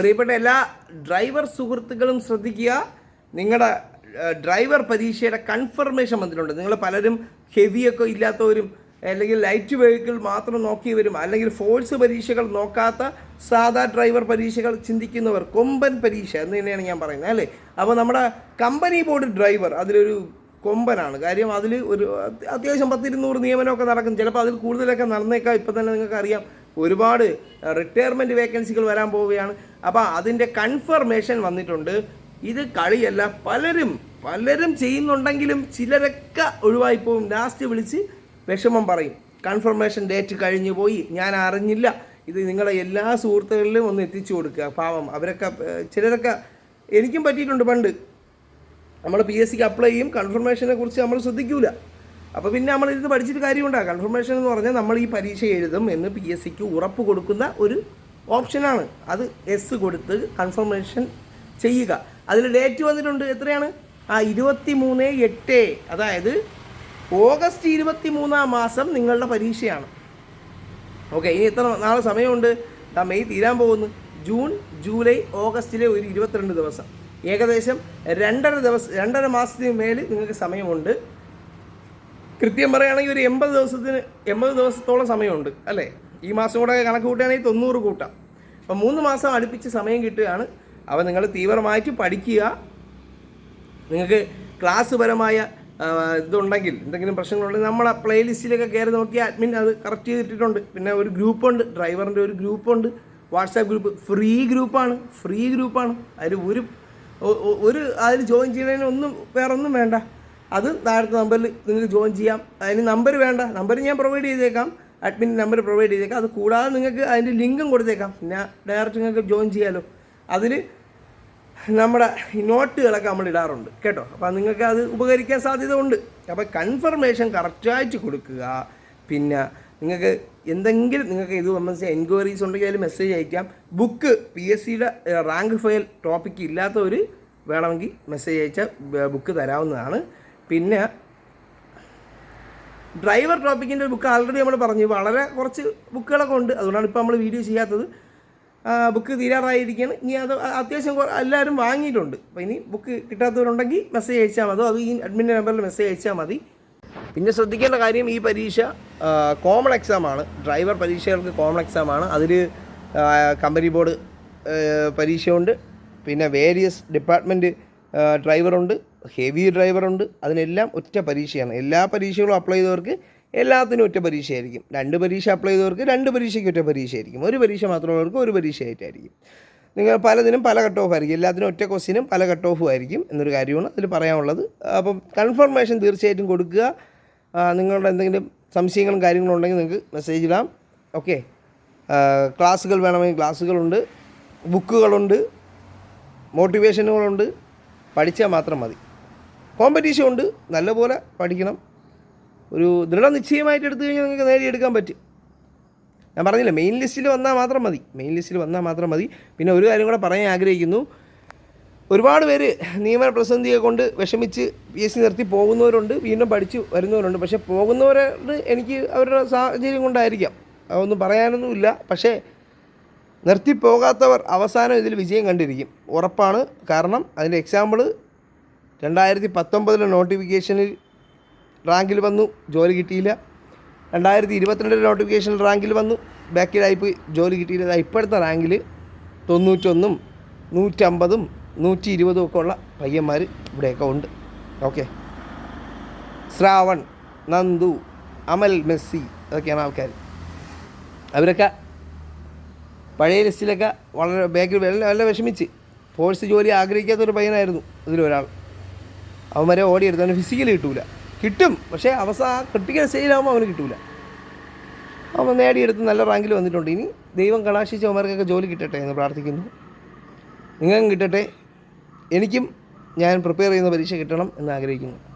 പ്രിയപ്പെട്ട എല്ലാ ഡ്രൈവർ സുഹൃത്തുക്കളും ശ്രദ്ധിക്കുക. നിങ്ങളുടെ ഡ്രൈവർ പരീക്ഷയുടെ കൺഫർമേഷൻ വന്നിട്ടുണ്ട്. നിങ്ങൾ പലരും ഹെവിയൊക്കെ ഇല്ലാത്തവരും അല്ലെങ്കിൽ ലൈറ്റ് വെഹിക്കിൾ മാത്രം നോക്കിയവരും അല്ലെങ്കിൽ ഫോഴ്സ് പരീക്ഷകൾ നോക്കാത്ത സാധാ ഡ്രൈവർ പരീക്ഷകൾ ചിന്തിക്കുന്നവർ കൊമ്പൻ പരീക്ഷ എന്ന് തന്നെയാണ് ഞാൻ പറയുന്നത് അല്ലേ? അപ്പോൾ നമ്മുടെ കമ്പനി ബോർഡ് ഡ്രൈവർ അതിലൊരു കൊമ്പനാണ്. കാര്യം അതിൽ ഒരു അത് അത്യാവശ്യം പത്തിരുന്നൂറ് നിയമനമൊക്കെ നടക്കും. ചിലപ്പോൾ അതിൽ കൂടുതലൊക്കെ നടന്നേക്കാം. ഇപ്പം തന്നെ നിങ്ങൾക്ക് അറിയാം ഒരുപാട് റിട്ടയർമെന്റ് വേക്കൻസികൾ വരാൻ പോവുകയാണ്. അപ്പോൾ അതിന്റെ കൺഫർമേഷൻ വന്നിട്ടുണ്ട്. ഇത് കളിയല്ല പലരും പലരും ചെയ്യുന്നുണ്ടെങ്കിലും ചിലരൊക്കെ ഒഴിവായി പോകും ലാസ്റ്റ് വിളിച്ച് വിഷമം പറയും. കൺഫർമേഷൻ ഡേറ്റ് കഴിഞ്ഞു പോയി. ഞാൻ അറിഞ്ഞില്ല. ഇത് നിങ്ങളെ എല്ലാ സുഹൃത്തുക്കളിലും ഒന്ന് എത്തിച്ചു കൊടുക്കുക. പാവം അവരൊക്കെ ചിലരൊക്കെ എനിക്കും പറ്റിയിട്ടുണ്ട് പണ്ട്. നമ്മൾ പി എസ് സിക്ക് അപ്ലൈ ചെയ്യും. കൺഫർമേഷനെ കുറിച്ച് നമ്മൾ ശ്രദ്ധിക്കൂല. അപ്പോൾ പിന്നെ നമ്മൾ ഇരുന്ന് പഠിച്ചിട്ട് കാര്യമുണ്ടാകും കൺഫർമേഷൻ എന്ന് പറഞ്ഞാൽ നമ്മൾ ഈ പരീക്ഷ എഴുതും എന്ന് പി എസ് സിക്ക് ഉറപ്പ് കൊടുക്കുന്ന ഒരു ഓപ്ഷനാണ് അത് എസ് കൊടുത്ത് കൺഫർമേഷൻ ചെയ്യുക. അതിൽ ഡേറ്റ് വന്നിട്ടുണ്ട് എത്രയാണ്? ആ ഇരുപത്തി മൂന്ന് എട്ട്. അതായത് ഓഗസ്റ്റ് ഇരുപത്തി മൂന്നാം മാസം നിങ്ങളുടെ പരീക്ഷയാണ്. ഓക്കെ ഇനി എത്ര നാളെ സമയമുണ്ട്? ആ മെയ് തീരാൻ പോകുന്നു. ജൂൺ ജൂലൈ ഓഗസ്റ്റിലെ ഒരു ഇരുപത്തിരണ്ട് ദിവസം. ഏകദേശം രണ്ടര ദിവസം രണ്ടര മാസത്തിന് മേൽ നിങ്ങൾക്ക് സമയമുണ്ട്. കൃത്യം പറയുകയാണെങ്കിൽ ഒരു എൺപത് ദിവസത്തിന് എൺപത് ദിവസത്തോളം സമയമുണ്ട് അല്ലേ? ഈ മാസം കൂടെ കണക്ക് കൂട്ടുകയാണെങ്കിൽ തൊണ്ണൂറ് കൂട്ടാം. അപ്പം മൂന്ന് മാസം അടുപ്പിച്ച് സമയം കിട്ടുകയാണ്. അപ്പോൾ നിങ്ങൾ തീവ്രമായിട്ട് പഠിക്കുക. നിങ്ങൾക്ക് ക്ലാസ് പരമായ ഇതുണ്ടെങ്കിൽ എന്തെങ്കിലും പ്രശ്നങ്ങളുണ്ടെങ്കിൽ നമ്മളെ പ്ലേലിസ്റ്റിലൊക്കെ കയറി നോക്കി അഡ്മിൻ അത് കറക്റ്റ് ചെയ്തിട്ടുണ്ട് പിന്നെ ഒരു ഗ്രൂപ്പുണ്ട് ഡ്രൈവറിന്റെ ഒരു ഗ്രൂപ്പുണ്ട് വാട്സാപ്പ് ഗ്രൂപ്പ്. ഫ്രീ ഗ്രൂപ്പാണ് ഫ്രീ ഗ്രൂപ്പാണ്. അതിൽ ഒരു ഒരു അതിൽ ജോയിൻ ചെയ്യുന്നതിന് ഒന്നും വേറൊന്നും വേണ്ട. അത് താഴത്തെ നമ്പറിൽ നിങ്ങൾക്ക് ജോയിൻ ചെയ്യാം. അതിന് നമ്പർ വേണ്ട. നമ്പർ ഞാൻ പ്രൊവൈഡ് ചെയ്തേക്കാം. അഡ്മിൻ നമ്പർ പ്രൊവൈഡ് ചെയ്തേക്കാം. അത് കൂടാതെ നിങ്ങൾക്ക് അതിന്റെ ലിങ്കും കൊടുത്തേക്കാം. ഞാൻ ഡയറക്റ്റ് നിങ്ങൾക്ക് ജോയിൻ ചെയ്യാമല്ലോ അതിൽ നമ്മുടെ നോട്ടുകളൊക്കെ നമ്മൾ ഇടാറുണ്ട്. കേട്ടോ? അപ്പോൾ നിങ്ങൾക്ക് അത് ഉപകരിക്കാൻ സാധ്യത ഉണ്ട് അപ്പോൾ കൺഫർമേഷൻ കറക്റ്റായിട്ട് കൊടുക്കുക. പിന്നെ നിങ്ങൾക്ക് എന്തെങ്കിലും നിങ്ങൾക്ക് ഇത് സംബന്ധിച്ച് എൻക്വയറീസ് ഉണ്ടെങ്കിൽ അതിൽ മെസ്സേജ് അയക്കാം. ബുക്ക് പി എസ് സിയുടെ റാങ്ക് ഫയൽ ടോപ്പിക്ക് ഇല്ലാത്തവർ വേണമെങ്കിൽ മെസ്സേജ് അയച്ചാൽ ബുക്ക് തരാവുന്നതാണ്. പിന്നെ ഡ്രൈവർ ടോപ്പിക്കിന്റെ ബുക്ക് ആൾറെഡി നമ്മൾ പറഞ്ഞു. വളരെ കുറച്ച് ബുക്കുകളൊക്കെ ഉണ്ട്. അതുകൊണ്ടാണ് ഇപ്പോൾ നമ്മൾ വീഡിയോ ചെയ്യാത്തത്. ബുക്ക് തീരാറായിരിക്കുകയാണ് ഇനി അത് അത്യാവശ്യം എല്ലാവരും വാങ്ങിയിട്ടുണ്ട്. അപ്പോൾ ഇനി ബുക്ക് കിട്ടാത്തവരുണ്ടെങ്കിൽ മെസ്സേജ് അയച്ചാൽ മതി. അത് ഈ അഡ്മിന്റെ നമ്പറിൽ മെസ്സേജ് അയച്ചാൽ മതി. പിന്നെ ശ്രദ്ധിക്കേണ്ട കാര്യം ഈ പരീക്ഷ കോമൺ എക്സാമാണ് ഡ്രൈവർ പരീക്ഷകൾക്ക് കോമൺ എക്സാമാണ് അതിൽ കമ്പനി ബോർഡ് പരീക്ഷയുണ്ട്. പിന്നെ വേരിയസ് ഡിപ്പാർട്ട്മെന്റ് ഡ്രൈവറുണ്ട് ഹെവി ഡ്രൈവറുണ്ട്. അതിനെല്ലാം ഒറ്റ പരീക്ഷയാണ്. എല്ലാ പരീക്ഷകളും അപ്ലൈ ചെയ്തവർക്ക് എല്ലാത്തിനും ഒറ്റ പരീക്ഷയായിരിക്കും. രണ്ട് പരീക്ഷ അപ്ലൈ ചെയ്തവർക്ക് രണ്ട് പരീക്ഷയ്ക്ക് ഒറ്റ പരീക്ഷയായിരിക്കും. ഒരു പരീക്ഷ മാത്രമുള്ളവർക്ക് ഒരു പരീക്ഷയായിട്ടായിരിക്കും. നിങ്ങൾ പലതിനും പല കട്ട് ഓഫ് ആയിരിക്കും. എല്ലാത്തിനും ഒറ്റ ക്വസ്റ്റിനും പല കട്ട് ഓഫും ആയിരിക്കും എന്നൊരു കാര്യമാണ് അതിൽ പറയാനുള്ളത്. അപ്പം കൺഫർമേഷൻ തീർച്ചയായിട്ടും കൊടുക്കുക. നിങ്ങളുടെ എന്തെങ്കിലും സംശയങ്ങളും കാര്യങ്ങളും ഉണ്ടെങ്കിൽ നിങ്ങൾക്ക് മെസ്സേജ് ഇടാം. ഓക്കെ ക്ലാസ്സുകൾ വേണമെങ്കിൽ ക്ലാസ്സുകളുണ്ട് ബുക്കുകളുണ്ട് മോട്ടിവേഷനുകളുണ്ട് പഠിച്ചാൽ മാത്രം മതി. കോമ്പറ്റീഷൻ ഉണ്ട്. നല്ലപോലെ പഠിക്കണം. ഒരു ദൃഢനിശ്ചയമായിട്ട് എടുത്തു കഴിഞ്ഞാൽ നിങ്ങൾക്ക് നേടിയെടുക്കാൻ പറ്റും. ഞാൻ പറഞ്ഞില്ല മെയിൻ ലിസ്റ്റിൽ വന്നാൽ മാത്രം മതി. മെയിൻ ലിസ്റ്റിൽ വന്നാൽ മാത്രം മതി. പിന്നെ ഒരു കാര്യം കൂടെ പറയാൻ ആഗ്രഹിക്കുന്നു. ഒരുപാട് പേര് നിയമന പ്രതിസന്ധിയെ കൊണ്ട് വിഷമിച്ച് പി എസ് സി നിർത്തി പോകുന്നവരുണ്ട്. വീണ്ടും പഠിച്ച് വരുന്നവരുണ്ട്. പക്ഷേ പോകുന്നവരോട് എനിക്ക് അവരുടെ സാഹചര്യം കൊണ്ടായിരിക്കാം. അതൊന്നും പറയാനൊന്നുമില്ല. പക്ഷേ നിർത്തിപ്പോകാത്തവർ അവസാനം ഇതിൽ വിജയം കണ്ടിരിക്കും. ഉറപ്പാണ്. കാരണം അതിന്റെ എക്സാമ്പിൾ രണ്ടായിരത്തി പത്തൊമ്പതിലെ നോട്ടിഫിക്കേഷനിൽ റാങ്കിൽ വന്നു ജോലി കിട്ടിയില്ല. രണ്ടായിരത്തി ഇരുപത്തിരണ്ടിലെ നോട്ടിഫിക്കേഷനിൽ റാങ്കിൽ വന്നു ബാക്കിലായിപ്പോയി ജോലി കിട്ടിയില്ല. ഇപ്പോഴത്തെ റാങ്കിൽ തൊണ്ണൂറ്റൊന്നും നൂറ്റമ്പതും നൂറ്റി ഇരുപതും ഒക്കെ ഉള്ള പയ്യന്മാർ ഇവിടെയൊക്കെ ഉണ്ട്. ഓക്കെ ശ്രാവൺ നന്ദു അമൽ മെസ്സി അതൊക്കെയാണ് ആൾക്കാർ അവരൊക്കെ പഴയ ലിസ്റ്റിലൊക്കെ വളരെ ബാക്കിൽ നല്ല വിഷമിച്ച്. ഫോഴ്സ് ജോലി ആഗ്രഹിക്കാത്ത ഒരു പയ്യനായിരുന്നു ഇതിലൊരാൾ അവൻ വരെ ഓടിയെടുത്ത് അവന് ഫിസിക്കലി കിട്ടൂല. കിട്ടും പക്ഷേ അവസാന ക്രിട്ടിക്കൽ സ്റ്റേജിലാകുമ്പോൾ അവന് കിട്ടൂല. അവൻ നേടിയെടുത്ത് നല്ല റാങ്കിൽ വന്നിട്ടുണ്ട്. ഇനി ദൈവം കടാശിച്ച് അവന്മാർക്കൊക്കെ ജോലി കിട്ടട്ടെ എന്ന് പ്രാർത്ഥിക്കുന്നു. നിങ്ങൾക്കും കിട്ടട്ടെ. എനിക്കും ഞാൻ പ്രിപ്പയർ ചെയ്യുന്ന പരീക്ഷ കിട്ടണം എന്ന് ആഗ്രഹിക്കുന്നു.